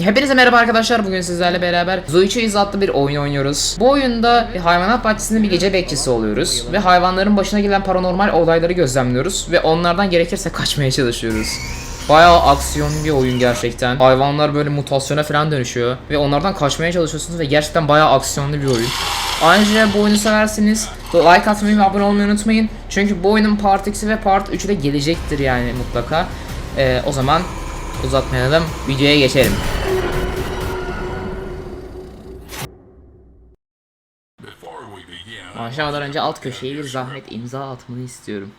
Hepinize merhaba arkadaşlar. Bugün sizlerle beraber Zoichi adlı bir oyun oynuyoruz. Bu oyunda hayvanat bahçesinde bir gece bekçisi oluyoruz ve hayvanların başına gelen paranormal olayları gözlemliyoruz ve onlardan gerekirse kaçmaya çalışıyoruz. Bayağı aksiyonlu bir oyun gerçekten. Hayvanlar böyle mutasyona falan dönüşüyor ve onlardan kaçmaya çalışıyorsunuz ve gerçekten bayağı aksiyonlu bir oyun. Ayrıca bu oyunu severseniz like atmayı ve abone olmayı unutmayın. Çünkü bu oyunun Part 2'si ve Part 3'ü de gelecektir yani mutlaka. Ee, o zaman uzatmayalım, videoya geçelim. Başlamadan önce alt köşeye bir zahmet imza atmanı istiyorum.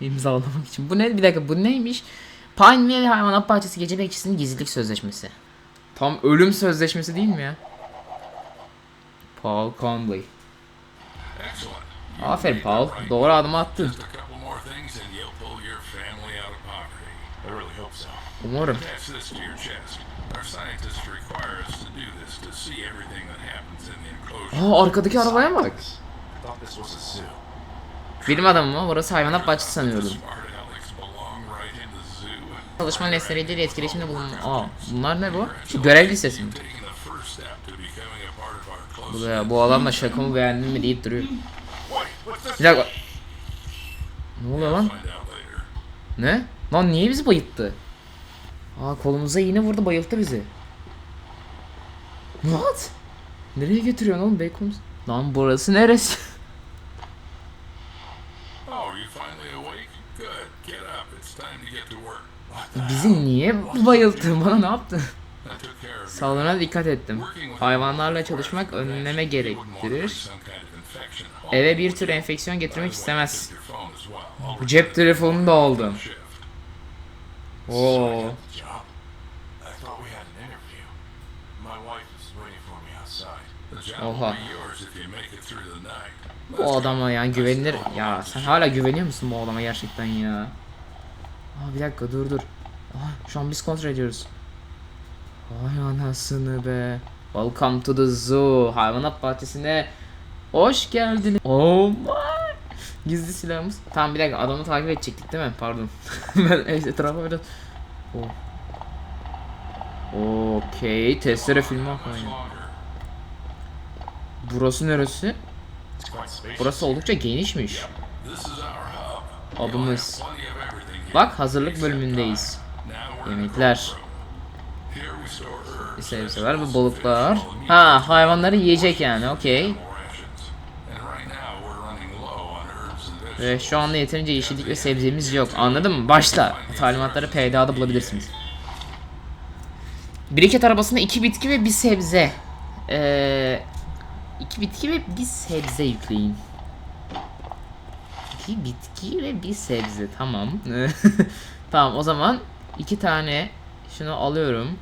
İmzalamak için. Bu ne? Bir dakika bu neymiş? Pineville Hayvanat Bahçesi Gece Bekçisi'nin gizlilik sözleşmesi. Tam ölüm sözleşmesi değil mi ya? Paul Conley. Aferin Paul. Doğru adım attın. Umarım. Scientists require us to do this to see everything that happens in the enclosure. Aa arkadaki arabaya bak. Bilim adamı mı? Burası hayvanat bahçesi sanıyordum. Çalışma nesneleriyle etkileşimde bulun. Aa bunlar ne bu? Şu görev listesi mi? Bu da ya, bu adamla şakamı beğendin mi deyip duruyor. Bir dakika. Ne oluyor lan? Ne? Lan niye bizi bayılttı? Aa kolumuza iğne vurdu bayılttı bizi. What? Nereye götürüyorsun oğlum Bacon? Lan burası neresi? Oh, bizi niye bayılttın? Bana ne yaptın? Sağlığına dikkat ettim. Hayvanlarla çalışmak önleme gerektirir. Eve bir tür enfeksiyon getirmek istemez. Cep telefonunu da aldım. Oo. Oha. Bu adama yani güvenilir. Ya sen hala güveniyor musun bu adama gerçekten ya? Aa bir dakika dur dur. Aa, şu an biz kontrol ediyoruz. Vay anasını be. Welcome to the zoo. Hayvanat bahçesine hoş geldin. Oh my. Gizli silahımız. Tamam bir dakika adamı takip edecektik değil mi? Pardon. ben etrafa biraz... Okey. Testere filmi. Longer. Burası neresi? Burası oldukça genişmiş. Here. Bak hazırlık bölümündeyiz. Yemekler. Sebzeler ve balıklar. Ha hayvanları yiyecek yani okey. Ve şu anda yeterince yeşillik ve sebzemiz yok. Anladın mı? Başla. Talimatları PDA'da bulabilirsiniz. Biriket arabasında iki bitki ve bir sebze. Ee, iki bitki ve bir sebze yükleyin. İki bitki ve bir sebze. Tamam. tamam o zaman iki tane şunu alıyorum.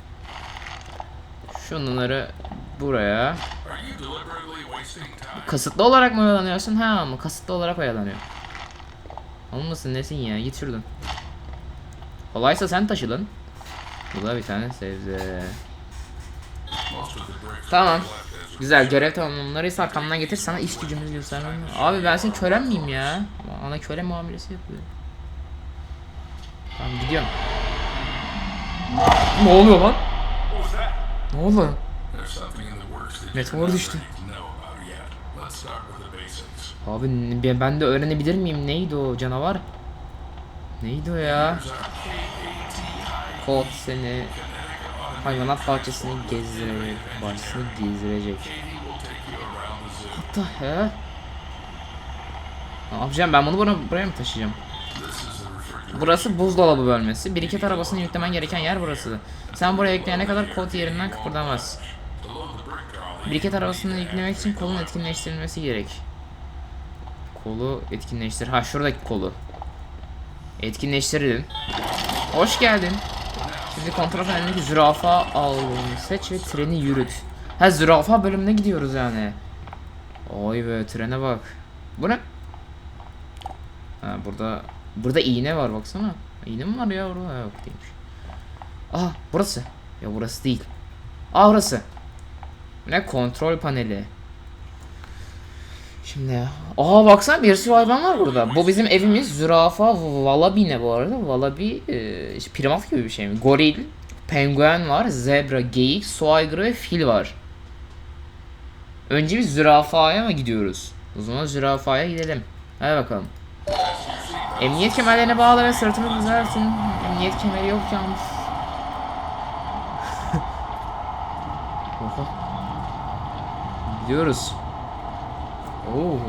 Şunları buraya. Kasıtlı olarak mı oyalanıyorsun? Ha ama kasıtlı olarak oyalanıyor. Olmasın nesin ya git şuradan. Kolaysa sen taşı lan. Bir tane sebze. Tamam. Güzel görev tamamlarıysa arkamdan getir sana iş gücümüzü göstermem. Abi ben senin kölen miyim ya? Bana köle muamelesi yapıyor. Tamam gidiyorum. Ne oluyor lan? Ne oldu? Meteor düştü. Abi ben- de öğrenebilir miyim? Neydi o canavar? Neydi o ya? Kod seni hayvanat bahçesini gezdirecek. Bahçesini gezdirecek. What the hell? Ne yapacağım ben bunu buna, buraya mı taşıyacağım? Burası buzdolabı bölmesi. Biriket arabasını yüklemen gereken yer burası. Sen buraya yükleyene kadar kod yerinden kıpırdamaz. Biriket arabasını yüklemek için kolun etkinleştirilmesi gerek. Kolu etkinleştir. Ha şuradaki kolu. Etkinleştirin. Hoş geldin. Şimdi kontrol panelindeki zürafa al. Seç ve treni yürüt. Ha zürafa bölümüne gidiyoruz yani. Oy be trene bak. Bu ne? Ha burada burada iğne var baksana. İğne mi var ya orada? Ha, yok değilmiş. Aa burası. Ya burası değil. Aa burası. Ne kontrol paneli. Şimdi aa baksana bir sürü hayvan var burada. Bu bizim evimiz zürafa wallaby ne bu arada? Wallaby e, işte primat gibi bir şey mi? Goril, penguen var, zebra, geyik, su aygırı ve fil var. Önce bir zürafaya mı gidiyoruz? O zaman zürafaya gidelim. Hadi bakalım. Emniyet kemerlerine bağla ve sırtını düzeltin. Emniyet kemeri yok yalnız. Gidiyoruz. Oo,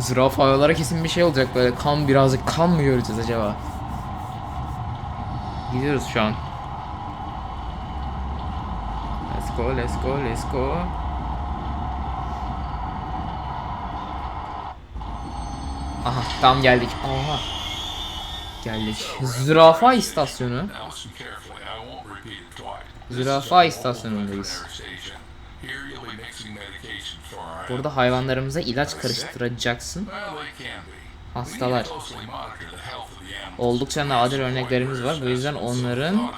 zürafalara kesin bir şey olacak böyle kan birazcık kan mı göreceğiz acaba? Gidiyoruz şu an. Let's go, let's go, let's go. Aha, tam geldik. Aha. Geldik. Zürafa istasyonu. Now listen Burada hayvanlarımıza ilaç karıştıracaksın. Hastalar. Oldukça nadir örneklerimiz var. Bu yüzden onların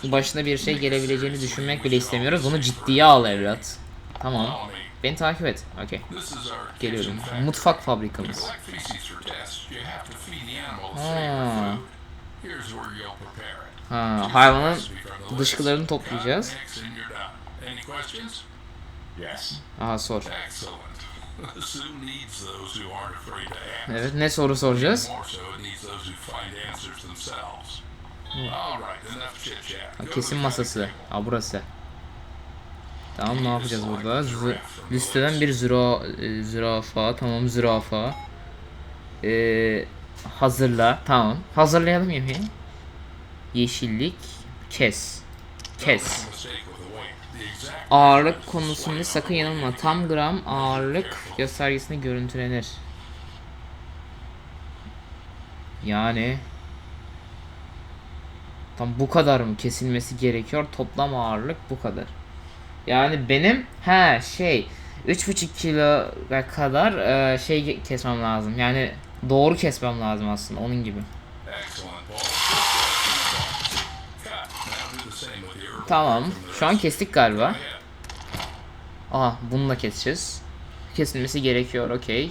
question. başına bir şey gelebileceğini düşünmek bile istemiyoruz. Bunu ciddiye al evlat. Tamam. Beni takip et. Okey. Geliyorum. Mutfak fabrikamız. Ha, Choose hayvanın dışkılarını toplayacağız. Yes. Aha sor. Excellent. The zoo needs those who aren't afraid to ask. Evet ne soru soracağız? More so, it needs those who find answers themselves. All right, enough chit chat. Ha, the masası. Ha burası. Tamam ne yapacağız burada? the listeden list. bir züra, e, zürafa. Tamam zürafa. Ee, hazırla. Tamam. Hazırlayalım yemeği. Yeşillik. Kes. Kes. Ağırlık konusunda sakın yanılma. Tam gram ağırlık göstergesinde görüntülenir. Yani tam bu kadar mı kesilmesi gerekiyor? Toplam ağırlık bu kadar. Yani benim he şey 3,5 kiloya kadar e, şey kesmem lazım. Yani doğru kesmem lazım aslında onun gibi. excellent Tamam. Şu an kestik galiba. Aha bunu da keseceğiz. Kesilmesi gerekiyor okey.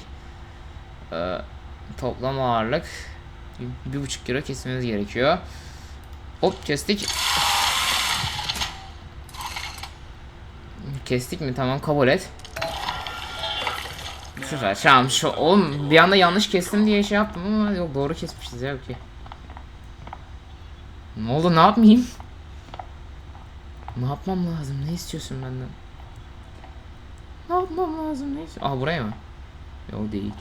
Ee, toplam ağırlık bir buçuk kilo kesmemiz gerekiyor. Hop kestik. Kestik mi? Tamam kabul et. Süper. Tamam şu oğlum bir anda yanlış kestim diye şey yaptım ama yok doğru kesmişiz ya okey. Ne oldu ne yapmayayım? Ne yapmam lazım? Ne istiyorsun benden? Ne yapmam lazım? Ne istiyorsun? Aa buraya mı? Yok değil.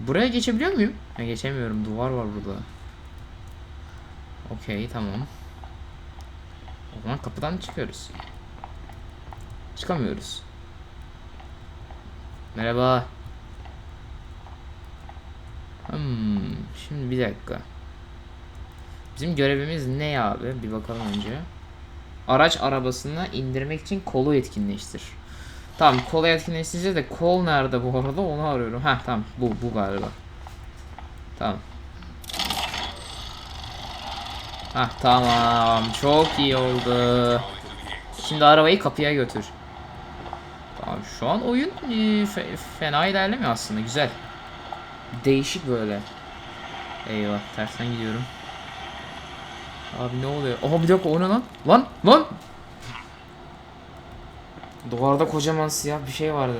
Buraya geçebiliyor muyum? Ha, geçemiyorum. Duvar var burada. Okey tamam. O zaman kapıdan çıkıyoruz. Çıkamıyoruz. Merhaba. Hmm, şimdi bir dakika. Bizim görevimiz ne abi? Bir bakalım önce. Araç arabasını indirmek için kolu etkinleştir. Tamam kolu etkinleştireceğiz de kol nerede bu arada onu arıyorum. Heh tamam bu bu galiba. Tamam. Heh tamam çok iyi oldu. Şimdi arabayı kapıya götür. Tamam şu an oyun e, fe- fena ilerlemiyor aslında güzel. Değişik böyle. Eyvah tersten gidiyorum. Abi ne oluyor? Oha bir dakika o ne lan? Lan lan! Duvarda kocaman siyah bir şey vardı.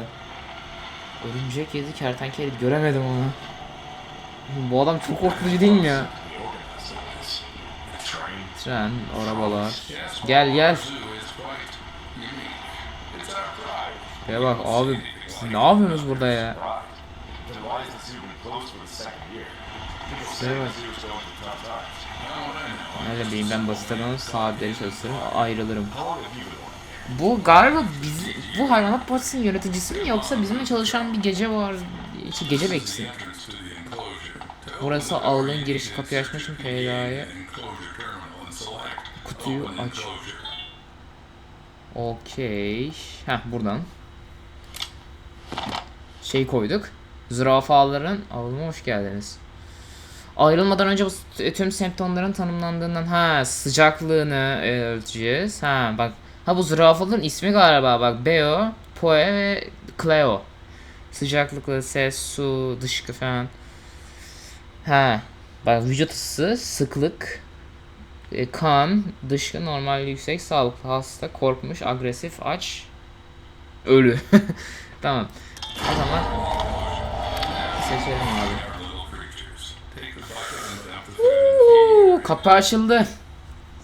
Örümcek yedi kertenkele göremedim onu. Bu adam çok korkutucu değil mi ya? Tren, arabalar. Gel gel. Şuraya bak abi ne yapıyorsunuz burada ya? Nerede bileyim ben basit adamım saatleri çalışırım ayrılırım. Bu galiba biz, bu hayvanat bahçesinin yöneticisi mi yoksa bizimle çalışan bir gece var işte gece bekçisi. Burası open the ağılın door, giriş kapıyı açmak için PDA'ya kutuyu aç. Okey. Heh buradan. Şey koyduk. Zürafaların avluma hoş geldiniz. Ayrılmadan önce bu tüm semptomların tanımlandığından ha sıcaklığını e, ölçeceğiz. Ha bak ha bu zürafaların ismi galiba bak Beo, Poe ve Cleo. Sıcaklıklı, ses, su, dışkı falan. Ha Bak vücut ısısı, sıklık, e, kan, dışkı, normal, yüksek, sağlıklı, hasta, korkmuş, agresif, aç, ölü. tamam. O zaman seçelim abi. Kapı açıldı.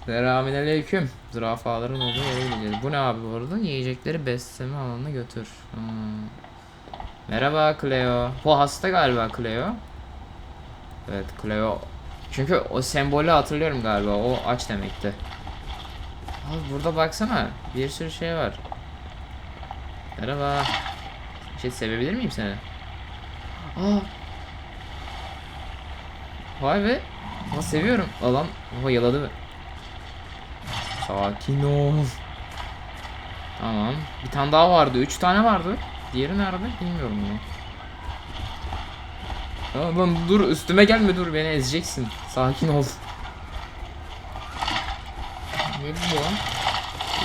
Selamünaleyküm. Zürafaların olduğu yere gideceğiz. Bu ne abi bu arada? Yiyecekleri besleme alanına götür. Hmm. Merhaba Cleo. Bu hasta galiba Cleo. Evet Cleo. Çünkü o sembolü hatırlıyorum galiba. O aç demekti. Abi burada baksana. Bir sürü şey var. Merhaba. Şey sevebilir miyim seni? Aa. Vay be. Aa, seviyorum. Alan Oha yaladı mı? Sakin ol. Tamam. Bir tane daha vardı. Üç tane vardı. Diğeri nerede? Bilmiyorum bunu. Aa, lan dur üstüme gelme dur beni ezeceksin. Sakin ol. Ne bu lan?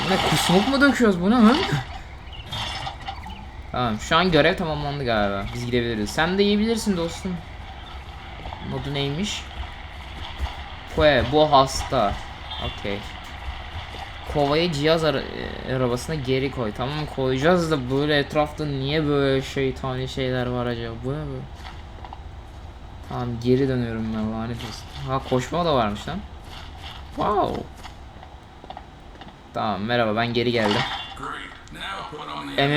Ne kusmuk mu döküyoruz bu ne lan? Tamam şu an görev tamamlandı galiba. Biz gidebiliriz. Sen de yiyebilirsin dostum. Modu neymiş? Kue bu hasta. Okey. Kovayı cihaz ara- e, arabasına geri koy. Tamam koyacağız da böyle etrafta niye böyle şeytani şeyler var acaba? Bu ne böyle? Tamam geri dönüyorum ben lanet olsun. Ha koşma da varmış lan. Wow. Tamam merhaba ben geri geldim.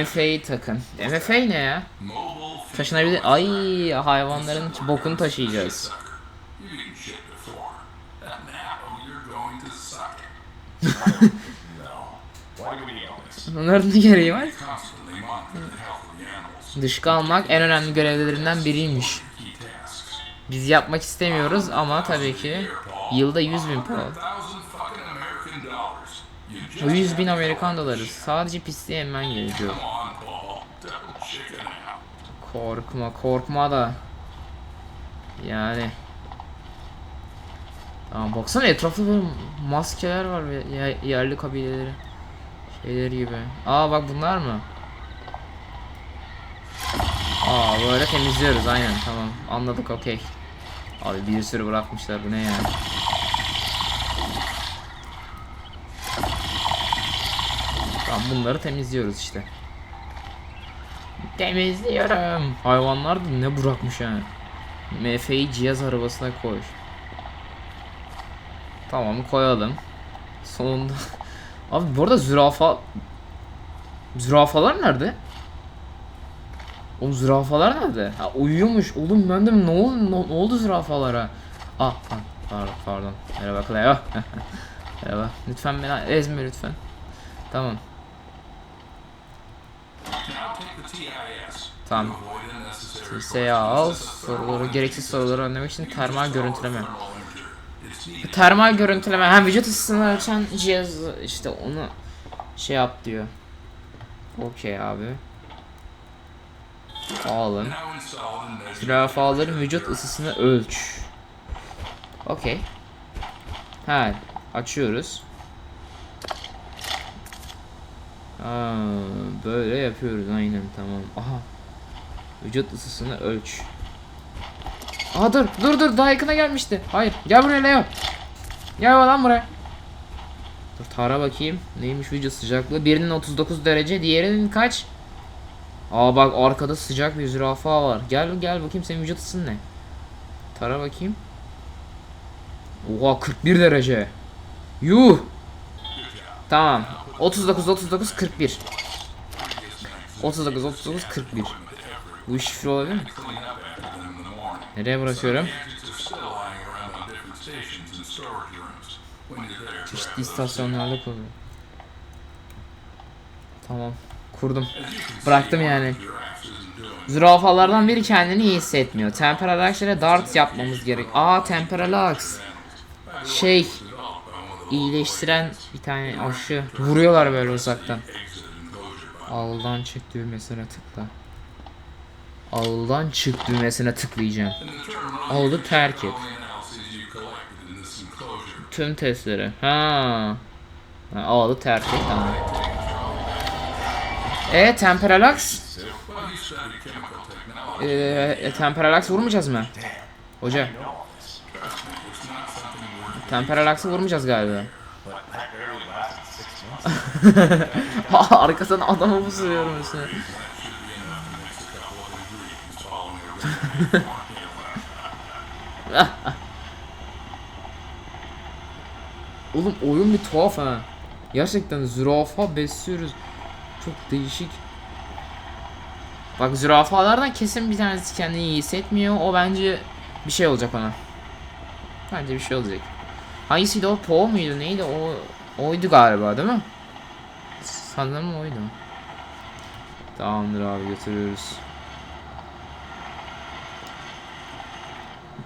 MFA'yı takın. MFA ne ya? Taşınabilir. Ay hayvanların bokunu taşıyacağız. Onların ne gereği var? Constantly monitor the health of the animals. Dışkı almak en önemli görevlerinden biriymiş. Biz yapmak istemiyoruz ama tabii ki yılda 100 bin pound. Bu 100 bin Amerikan doları. Sadece pisliği emmen gerekiyor. Korkma korkma da. Yani. Tamam baksana etrafta böyle maskeler var ve ye- yerli kabileleri. Şeyleri gibi. Aa bak bunlar mı? Aa böyle temizliyoruz aynen tamam anladık okey. Abi bir sürü bırakmışlar bu ne ya? Tamam bunları temizliyoruz işte. Temizliyorum. Hayvanlar da ne bırakmış yani. MF'yi cihaz arabasına koy. Tamam koyalım. Sonunda. Abi bu arada zürafa... Zürafalar nerede? O zürafalar nerede? Ha uyuyormuş. Oğlum ben de ne oldu, ne, ne oldu zürafalara? Ah, ah pardon, pardon. Merhaba Cleo. Merhaba. Lütfen beni ezme lütfen. Tamam. Tamam. Liseye al. Soruları, gereksiz soruları önlemek için termal görüntüleme. Termal görüntüleme. Hem vücut ısısını ölçen cihaz işte onu şey yap diyor. Okey abi. Alın. Zürafaların vücut ısısını ölç. Okey. Ha, açıyoruz. Aa, böyle yapıyoruz aynen tamam. Aha. Vücut ısısını ölç. Aha dur dur dur daha yakına gelmişti. Hayır gel buraya Leo. Gel lan buraya. Dur tara bakayım. Neymiş vücut sıcaklığı? Birinin 39 derece diğerinin kaç? Aa bak arkada sıcak bir zürafa var. Gel gel bakayım senin vücut ısın ne? Tara bakayım. Oha 41 derece. Yuh. Tamam. 39 39 41. 39 39 41. Bu şifre olabilir mi? Nereye bırakıyorum? Çeşitli istasyonlarda konuyor. Tamam. Kurdum. Bıraktım yani. Zürafalardan biri kendini iyi hissetmiyor. Temperalax ile dart yapmamız gerek. Aa Temperalax. Şey iyileştiren bir tane aşı. Vuruyorlar böyle uzaktan. Ağıldan çık düğmesine tıkla. Ağıldan çık düğmesine tıklayacağım. Ağılı terk et. Tüm testleri. Ha. ha terk et tamam. E Temperalax? Ee, e, Temperalax vurmayacağız mı? Hoca. Temperalax'ı vurmayacağız galiba. Arkadan adamı mı sürüyorum üstüne? that should be enough to mix a couple of ingredients following a recipe formula. Oğlum oyun bir tuhaf ha. Gerçekten zürafa besliyoruz. Çok değişik. Bak zürafalardan kesin bir tanesi kendini iyi hissetmiyor. O bence bir şey olacak ona. Bence bir şey olacak. Hangisiydi o? Po muydu? Neydi? O oydu galiba değil mi? Sanırım oydu. Tamamdır abi götürüyoruz.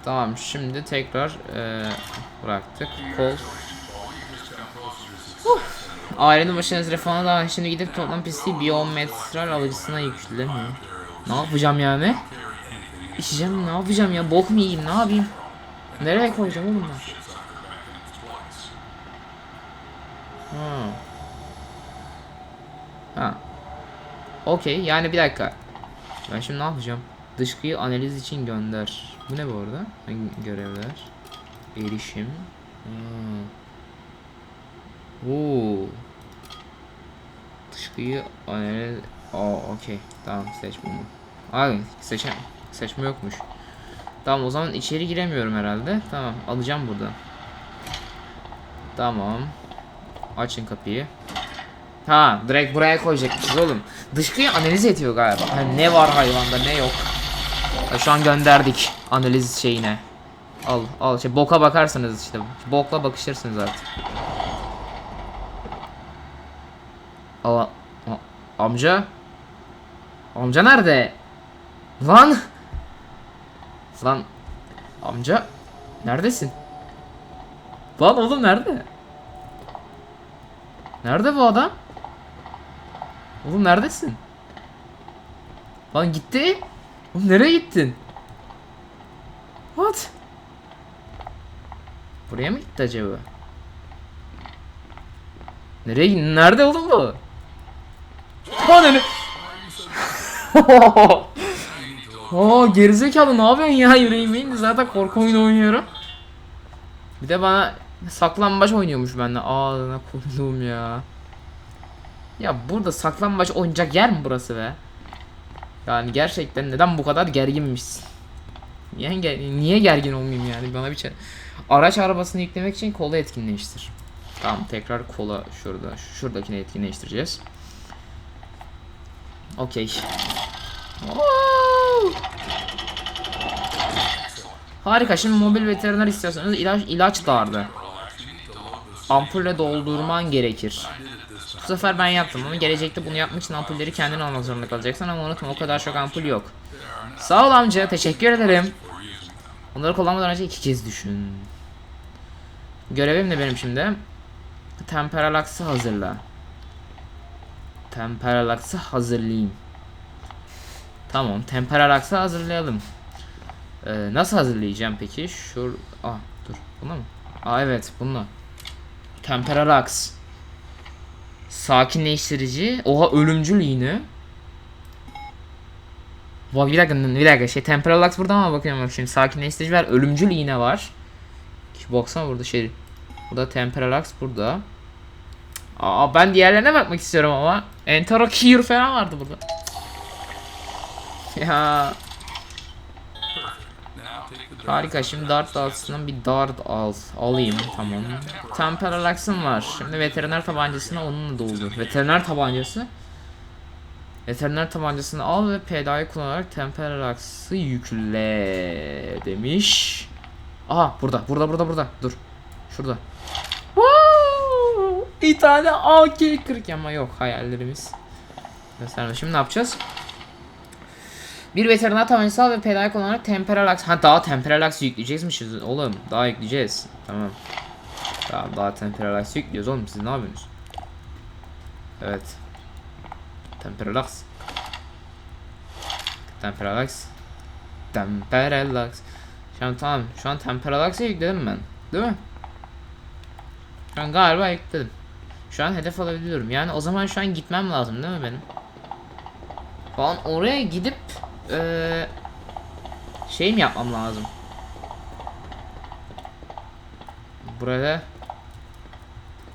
Tamam şimdi tekrar eee, bıraktık. Kol. Ailenin başına telefona da şimdi gidip toplam pisliği biyometral alıcısına yükle. Hı. Ne yapacağım yani? İçeceğim ne yapacağım ya? Bok mu yiyeyim ne yapayım? Nereye koyacağım oğlum ben? Ha. Ha. Okey yani bir dakika. Ben şimdi ne yapacağım? Dışkıyı analiz için gönder. Bu ne bu arada? Görevler? Erişim. Hmm. Oo. Dışkıyı analiz... Aa okey. Tamam seç bunu. Ay seçem seçme yokmuş. Tamam o zaman içeri giremiyorum herhalde. Tamam alacağım burada. Tamam. Açın kapıyı. Ha direkt buraya koyacakmışız oğlum. Dışkıyı analiz ediyor galiba. Ha, ne var hayvanda ne yok. Ha, şu an gönderdik analiz şeyine. Al al şey boka bakarsanız işte. Bokla bakışırsınız artık. Al amca. Amca nerede? Lan. Lan amca neredesin? Lan oğlum nerede? Nerede bu adam? Oğlum neredesin? Lan gitti. Oğlum nereye gittin? What? Buraya mı gitti acaba? Nereye gitti? Nerede oğlum bu? Ananı. Oo gerizekalı ne yapıyorsun ya yüreğime indi zaten korku oyunu oynuyorum. Bir de bana saklambaç oynuyormuş bende. Ağzına koyduğum ya. Ya burada saklambaç oynayacak yer mi burası be? Yani gerçekten neden bu kadar gerginmişsin? Niye, ger- niye gergin olmayayım yani bana bir şey. Araç arabasını yüklemek için kola etkinleştir. Tamam tekrar kola şurada. Şuradakini etkinleştireceğiz. Okey. Harika şimdi mobil veteriner istiyorsanız ilaç ilaç dardı. Ampulle doldurman gerekir. Bu sefer ben yaptım ama gelecekte bunu yapmak için ampulleri kendin almak zorunda kalacaksın ama unutma o kadar çok ampul yok. Sağ ol amca teşekkür ederim. Onları kullanmadan önce iki kez düşün. Görevim ne benim şimdi? Temperalax'ı hazırla. Temperalax'ı hazırlayayım. Tamam Temperalax'ı hazırlayalım. Ee, nasıl hazırlayacağım peki? Şur... Ah dur buna mı? Aa evet bununla. Temperalax. Sakinleştirici. Oha ölümcül iğne. Bak bir dakika bir dakika şey Temperalax burada ama bakıyorum bak şimdi sakinleştirici var ölümcül iğne var. Ki baksana burada şey. Burada Temperalax burada. Aa ben diğerlerine bakmak istiyorum ama. Entero Cure falan vardı burada. Ya harika şimdi dart dalsından bir dart al. Alayım tamam. Temperalax'ım var. Şimdi veteriner tabancasını onunla doldur. Veteriner tabancası. Veteriner tabancasını al ve PDA'yı kullanarak Temperalax'ı yükle demiş. Aha burada burada burada burada dur. Şurada. Wow! Bir tane AK-40 ama yok hayallerimiz. Gösterme. Şimdi ne yapacağız? Bir veteriner tabancası al ve PDA'yı kullanarak Temperalax. Ha daha Temperalax yükleyecekmişiz oğlum. Daha yükleyeceğiz. Tamam. Daha, daha Temperalax yüklüyoruz oğlum siz ne yapıyorsunuz? Evet. Temperalax. Temperalax. Temperalax. Şu an tamam. Şu an Temperalax'ı yükledim ben. Değil mi? Şu an galiba yükledim. Şu an hedef alabiliyorum. Yani o zaman şu an gitmem lazım değil mi benim? Falan oraya gidip eee şey mi yapmam lazım? Burada.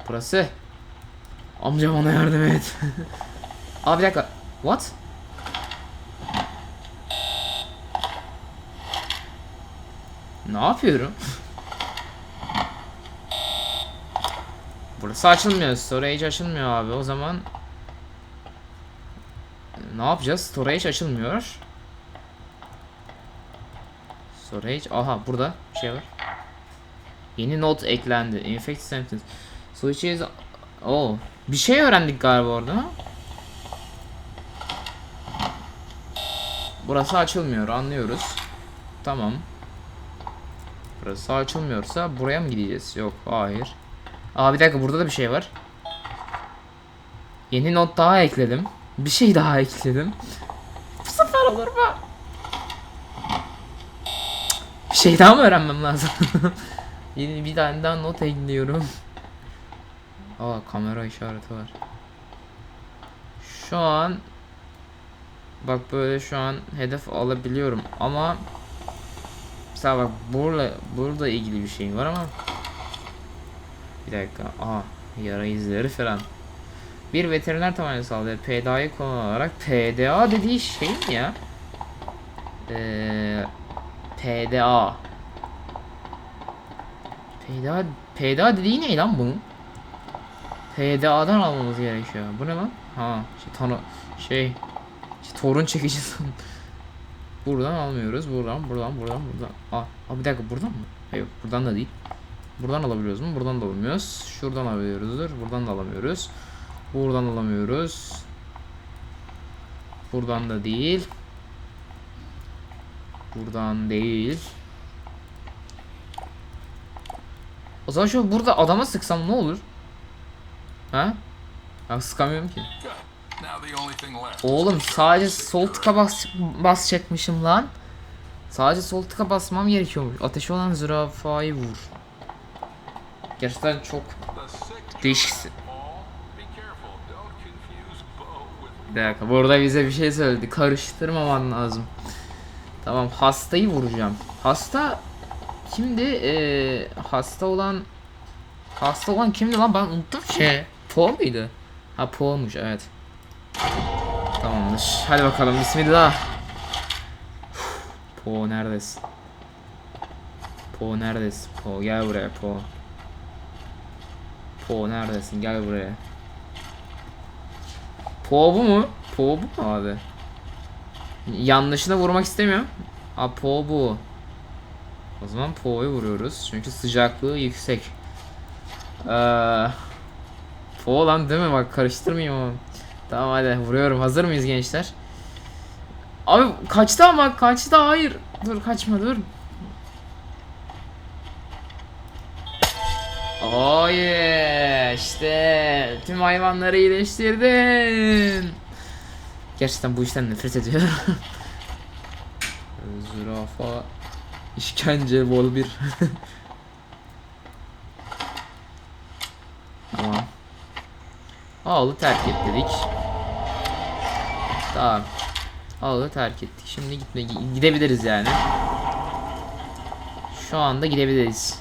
Burası. Amca bana yardım et. Abi bir dakika. What? Ne yapıyorum? Burası açılmıyor. Storage açılmıyor abi. O zaman ne yapacağız? Storage açılmıyor. Storage. Aha burada bir şey var. Yeni not eklendi. Infect sentence. Switches. Oh. Bir şey öğrendik galiba orada. Burası açılmıyor. Anlıyoruz. Tamam. Burası açılmıyorsa buraya mı gideceğiz? Yok. Hayır. Aa bir dakika burada da bir şey var. Yeni not daha ekledim. Bir şey daha ekledim. Bu sefer olur mu? Şey daha mı öğrenmem lazım? Yeni bir tane daha not ekliyorum. Aa kamera işareti var. Şu an bak böyle şu an hedef alabiliyorum ama mesela bak burada burada ilgili bir şey var ama bir dakika. Aa yara izleri falan. Bir veteriner tabanca sağlıyor. PDA'yı kullanarak PDA dediği şey mi ya? Ee, PDA. PDA PDA dediği ne lan bunun? PDA'dan almamız gerekiyor. Bu ne lan? Ha, şey, tanı şey, şey torun çekici Buradan almıyoruz. Buradan, buradan, buradan, buradan. Aa, aa bir dakika buradan mı? Hayır, buradan da değil. Buradan alabiliyoruz mu? Buradan da alamıyoruz. Şuradan alabiliyoruzdur. Buradan da alamıyoruz. Buradan alamıyoruz. Buradan da değil. Buradan değil. O zaman şu burada adama sıksam ne olur? Ha? Ben sıkamıyorum ki. Oğlum sadece sol tıka bas basacakmışım lan. Sadece sol tıka basmam gerekiyormuş. Ateşi olan zürafayı vur. Gerçekten çok değişiksin. Bir dakika burada bize bir şey söyledi. Karıştırmaman lazım. Tamam hastayı vuracağım. Hasta kimdi? Ee, hasta olan hasta olan kimdi lan ben unuttum ki. Po muydu? Ha Po'muş evet. Tamamdır. Hadi bakalım bismillah. Po neredesin? Po neredesin? Po gel buraya Po. Po neredesin? Gel buraya. Po bu mu? Po bu mu abi? Yanlışına vurmak istemiyorum. Ha Po bu. O zaman Po'yu vuruyoruz. Çünkü sıcaklığı yüksek. Ee, po lan değil mi? Bak karıştırmayayım ama. Tamam hadi vuruyorum. Hazır mıyız gençler? Abi kaçtı ama kaçtı hayır. Dur kaçma dur. Yeah, işte tüm hayvanları iyileştirdin. Gerçekten bu işten nefret ediyorum. Zürafa işkence bol bir. tamam. Ağlı terk et dedik. Tamam. Ağlı terk ettik. Şimdi gitme gidebiliriz yani. Şu anda gidebiliriz.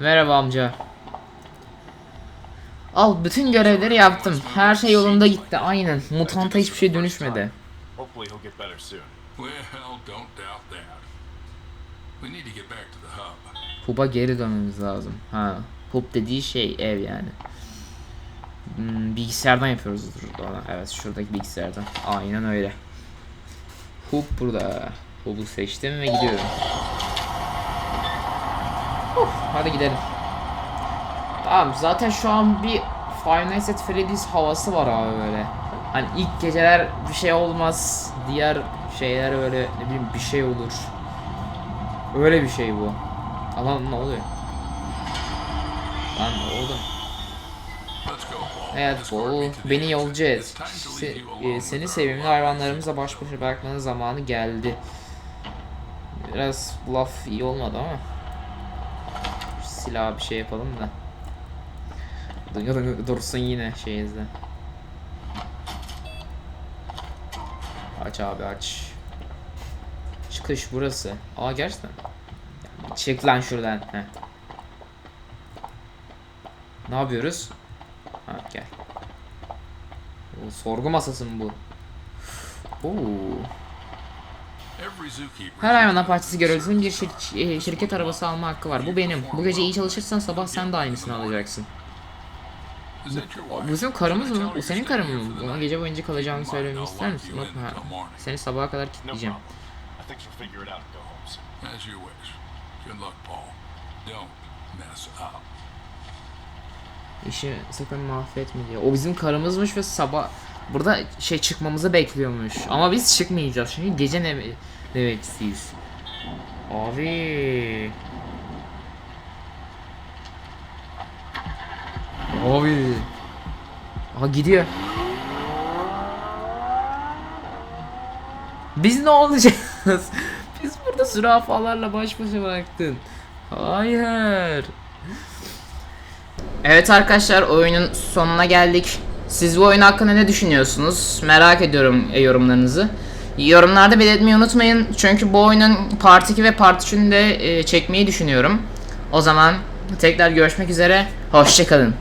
Merhaba amca. Al bütün görevleri yaptım. Her şey yolunda gitti. Aynen. Mutanta hiçbir şey dönüşmedi. Hub'a geri dönmemiz lazım. Ha. Hub dediği şey ev yani. Hmm, bilgisayardan yapıyoruz. Evet şuradaki bilgisayardan. Aynen öyle. Hub burada. Hub'u seçtim ve gidiyorum. Uf, hadi gidelim. Tamam zaten şu an bir Five Nights at Freddy's havası var abi böyle. Hani ilk geceler bir şey olmaz. Diğer şeyler öyle ne bileyim bir şey olur. Öyle bir şey bu. Alan ne oluyor? Lan ne oldu? Evet the beni yolcu et. Se- e, seni sevimli hayvanlarımızla baş başa bırakmanın zamanı geldi. Biraz laf iyi olmadı ama. Silah bir şey yapalım da. Dursun yine şeyizde. Aç abi aç. çıkış burası. Aa gerçekten. Çık lan şuradan. Heh. Ne yapıyoruz? Ha gel. O, sorgu masası mı bu? Oo. Her hayvanat bahçesi görevlisinin bir şir- e, şirket arabası alma hakkı var. Bu benim. Bu gece iyi çalışırsan sabah sen de aynısını alacaksın. Bizim karımız mı? You're senin karın mı? Ona gece boyunca kalacağını söylememi ister misin? morning. Seni sabaha kadar kilitleyeceğim. As. İşi sakın mahvetme diyor. O bizim karımızmış ve sabah burada şey çıkmamızı bekliyormuş. Ama biz çıkmayacağız çünkü gece ne nöbetçisiyiz. Abi. Abi. Aha gidiyor. Biz ne olacağız? Biz burada zürafalarla baş başa bıraktın. Hayır. Evet arkadaşlar oyunun sonuna geldik. Siz bu oyun hakkında ne düşünüyorsunuz? Merak ediyorum e, yorumlarınızı. Yorumlarda belirtmeyi unutmayın. Çünkü bu oyunun Part 2 ve Part 3'ünü de e, çekmeyi düşünüyorum. O zaman tekrar görüşmek üzere. Hoşçakalın.